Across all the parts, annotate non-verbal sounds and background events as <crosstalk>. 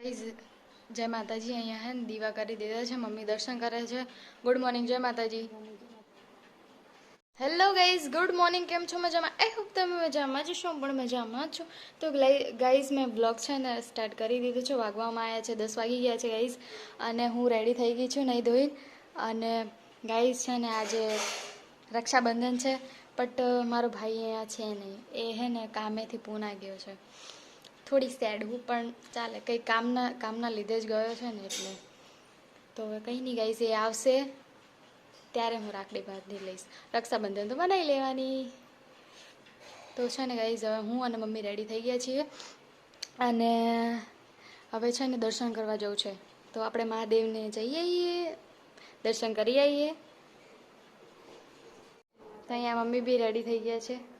જય માતાજી, અહીંયા હે ને દીવા કરી દીધા છે, મમ્મી દર્શન કરે છે. ગુડ મોર્નિંગ જય માતાજી. હેલો ગાઈઝ ગુડ મોર્નિંગ કેમ છો? મજામાં? એ હોપ તમે મજામાં જ છો પણ મજામાં છું. તો ગાઈઝ મેં બ્લોગ છે ને સ્ટાર્ટ કરી દીધું છે, વાગવામાં આવ્યા છે, દસ વાગી ગયા છે ગાઈઝ અને હું રેડી થઈ ગઈ છું નહીં ધોઈ. અને ગાઈઝ છે ને આજે રક્ષાબંધન છે બટ મારો ભાઈ અહીંયા છે નહીં એ હે ને કામેથી પૂના ગયો છે. થોડી સેડ હું, પણ ચાલે, કંઈ કામના કામના લીધે જ ગયો છે ને એટલે. તો હવે કંઈ નહીં ગાઈશ એ આવશે. ત્યારે હું રાખડી બાંધી લઈશ. રક્ષાબંધન તો બનાવી લેવાની. તો છે ને ગાઈઝ હવે હું અને મમ્મી રેડી થઈ ગયા છીએ. અને હવે છે ને દર્શન કરવા જવું છે. તો આપણે મહાદેવને જઈ આવીએ દર્શન કરી આવીએ તો અહીંયા મમ્મી બી રેડી થઈ ગયા છે.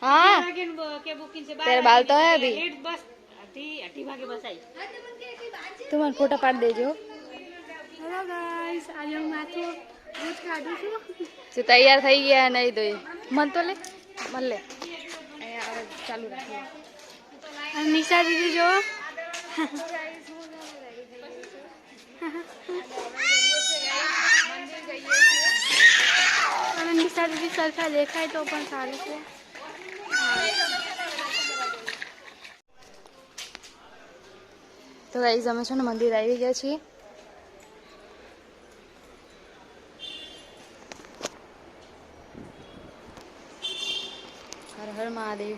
હા વાગે ને બ- કે booking છે બાર तेरे बाल तो है વાગે. अभी લેટ બસ અઢી અઢી વાગે બસ આવી તું મને ફોટો પાડી દેજો હેલો ગાઈસ આજે હું માથું દૂધ કાઢું છું તું તૈયાર થઈ ગયા નહીં તો મન તો લે મન લે અહીંયા હવે ચાલુ રાખીએ અને નિશા દીદી જો અને નિશા દીદી સરખા દેખાય તો પણ સારું છે તો ગાઈઝ અમે છે ને મંદિર આવી ગયા છીએ. હર હર મહાદેવ.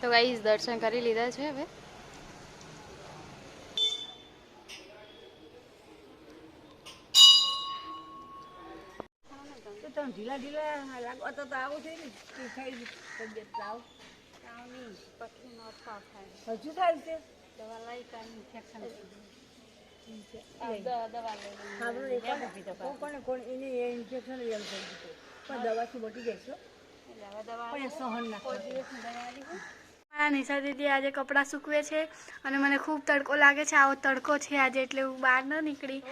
તો ગાઈઝ દર્શન કરી લીધા છે હવે તો તમે ઢીલા ઢીલા લાગવા તો તો આવું છે ને કે થઈ તબિયત તાવ તાવ નહીં પથરી નો તાવ થાય હજુ થાય છે દવા લઈ કાઢી ઇન્ફેક્શન મારા નિશા દીદી આજે કપડાં સૂકવે છે અને મને ખૂબ તડકો લાગે છે. આવો તડકો છે આજે એટલે હું બહાર ન નીકળી.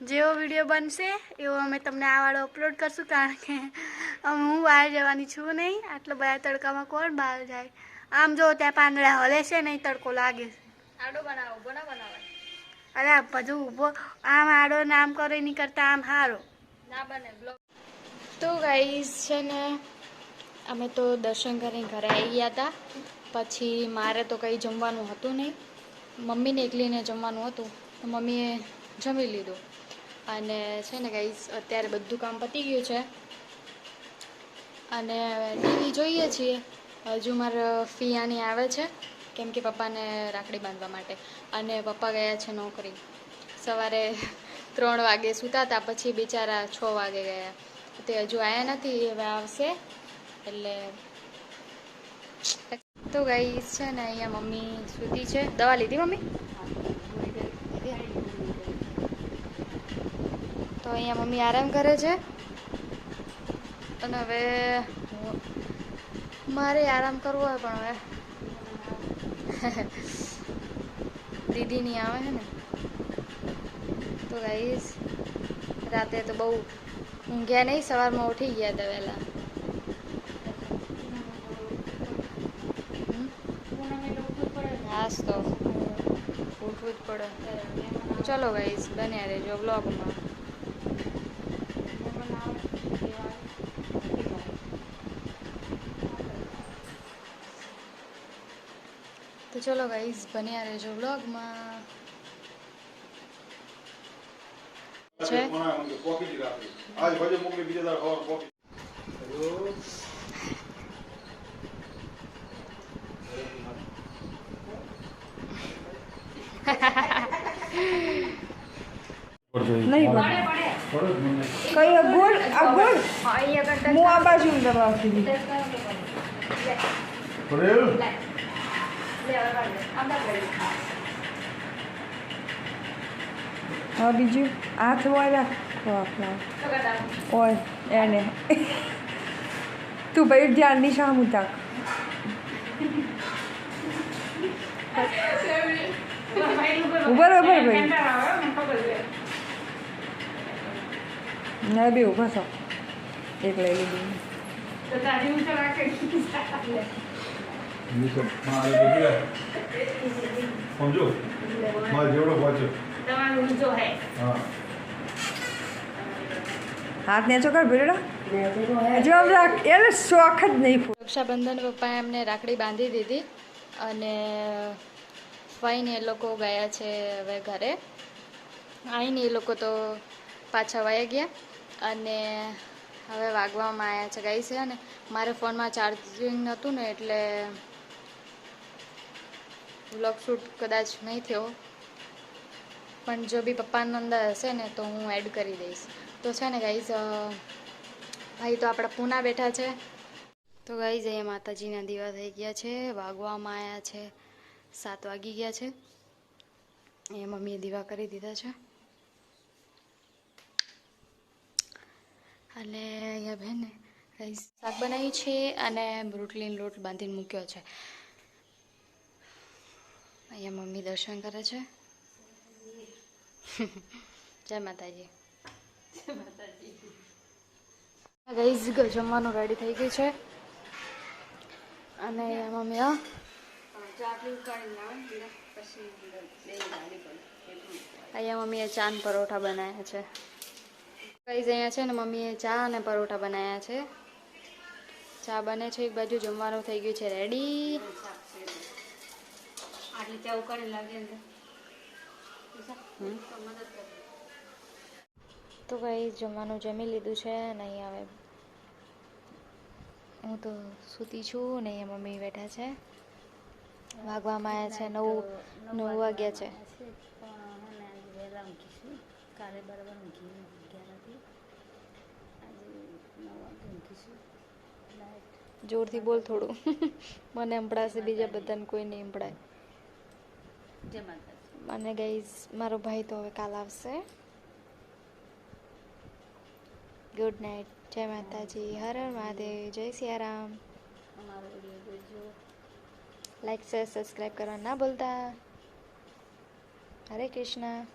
જેવો વીડિયો બનશે એવો અમે તમને આ વાળો અપલોડ કરશું કારણ કે હું બહાર જવાની છું નહીં. આટલા બધા તડકામાં કોણ બહાર જાય? આમ જો ત્યાં પાંદડા હલે છે નહીં તડકો લાગે છે. આડો બનાવો બનાવે. અરે બધું ઊભો આમ આડો નામ કરે નહીં કરતા આમ હારો. ના બને તો ગાઈઝ છે ને, અમે તો દર્શન કરીને ઘરે આવી ગયા હતા પછી મારે તો કંઈ જમવાનું હતું નહીં. મમ્મીને એકલીને જમવાનું હતું, તો મમ્મીએ જમી લીધું. અને છે ને ગાઈઝ અત્યારે બધું કામ પતી ગયું છે. અને ટીવી જોઈએ છીએ. હજુ મારા ફિયાની આવે છે. કેમ કે પપ્પાને રાખડી બાંધવા માટે. અને પપ્પા ગયા છે નોકરી. સવારે ત્રણ વાગે સૂતા હતા, પછી બિચારા છ વાગે ગયા. તે હજુ આવ્યા નથી, હવે આવશે. એટલે તો ગઈ છે ને અહીંયા મમ્મી સૂતી છે. દવા લીધી મમ્મી? તો અહીંયા મમ્મી આરામ કરે છે. અને હવે મારે આરામ કરવો હોય પણ હવે દીદી નહીં આવે છે ને? તો ગાઈસ રાતે તો બહુ ઊંઘ્યા નહીં, સવારમાં ઉઠી ગયા હતા વહેલા? હાસ તો ઉઠવું જ પડે. ચલો ગાઈસ બન્યા રહેજો બ્લોગમાં તો ચલો ગાઈઝ બન્યા રહેજો બ્લોગમાં છે? નહીં પડે કઈ આ ગોળ આ ગોળ? હું આ બાજુ દબાવતી હા, બીજું? હાથ હોય રાખો. આપણા ઓય, એને. તું ભાઈ ધ્યાનની સામું તાક ઊભા રહો ભાઈ. ના, બે ઊભા છો એક લઈ લીધી. સમજો? મારે જેવડો પહોંચ્યો હાથ નેચો કર રાખ એને શોખ જ નહીં રક્ષાબંધન પપ્પાએ એમને રાખડી બાંધી દીધી અને ફાઈને એ લોકો ગયા છે હવે ઘરે. આવીને એ લોકો તો પાછા વયા ગયા અને હવે વાગવામાં આવ્યા છે ગઈ છે ને મારે ફોનમાં ચાર્જિંગ નહોતું ને એટલે વ્લોગ શૂટ કદાચ નહીં થયો, પણ જો બી પપ્પાનો અંદર હશે ને, તો હું એડ કરી દઈશ. તો છે ને ગાઈઝ ભાઈ તો આપણા પૂના બેઠા છે. તો ગાઈઝ અહીંયા માતાજીના દીવા થઈ ગયા છે, વાગવામાં આવ્યા છે, સાત વાગી ગયા છે. અહીંયા મમ્મીએ દીવા કરી દીધા છે. અને અહીંયા બેને શાક બનાવ્યું છે અને રોટલીનો લોટ બાંધીને મૂક્યો છે. અહીંયા મમ્મી દર્શન કરે છે. જય માતાજી. ગઈઝ જમવાનું રેડી થઈ ગયું છે. અને મમ્મી આ અહીંયા મમ્મીએ ચા ને પરોઠા બનાવ્યા છે. કઈ અહીંયા છે ને મમ્મીએ ચા અને પરોઠા બનાવ્યા છે. ચા બને છે એક બાજુ, જમવાનું થઈ ગયું છે રેડી આટલી ચા ઉકાળી લાગે અંદર તો ભાઈ જમવાનું જમી લીધું છે અને અહીંયા હવે હું તો સૂતી છું ને અહીંયા મમ્મી બેઠા છે. વાગવામાં આવ્યા છે નવ નવ વાગ્યા છે. વહેલા ઊંઘીશું કાલે બરાબર ઊંઘી ગયા નથી આજે નવ વાગે ઊંઘીશું જોરથી બોલ થોડું. <laughs> મને સંભળાશે બીજા બધાને કોઈ નહીં સંભળાય. જય ગઈઝ મારો ભાઈ તો હવે કાલ આવશે. ગુડ નાઇટ જય માતાજી. હર હર મહાદેવ. જય સિયારામ. લાઈક શેર સબસ્ક્રાઈબ કરવા ના ભૂલતા. હરે કૃષ્ણ.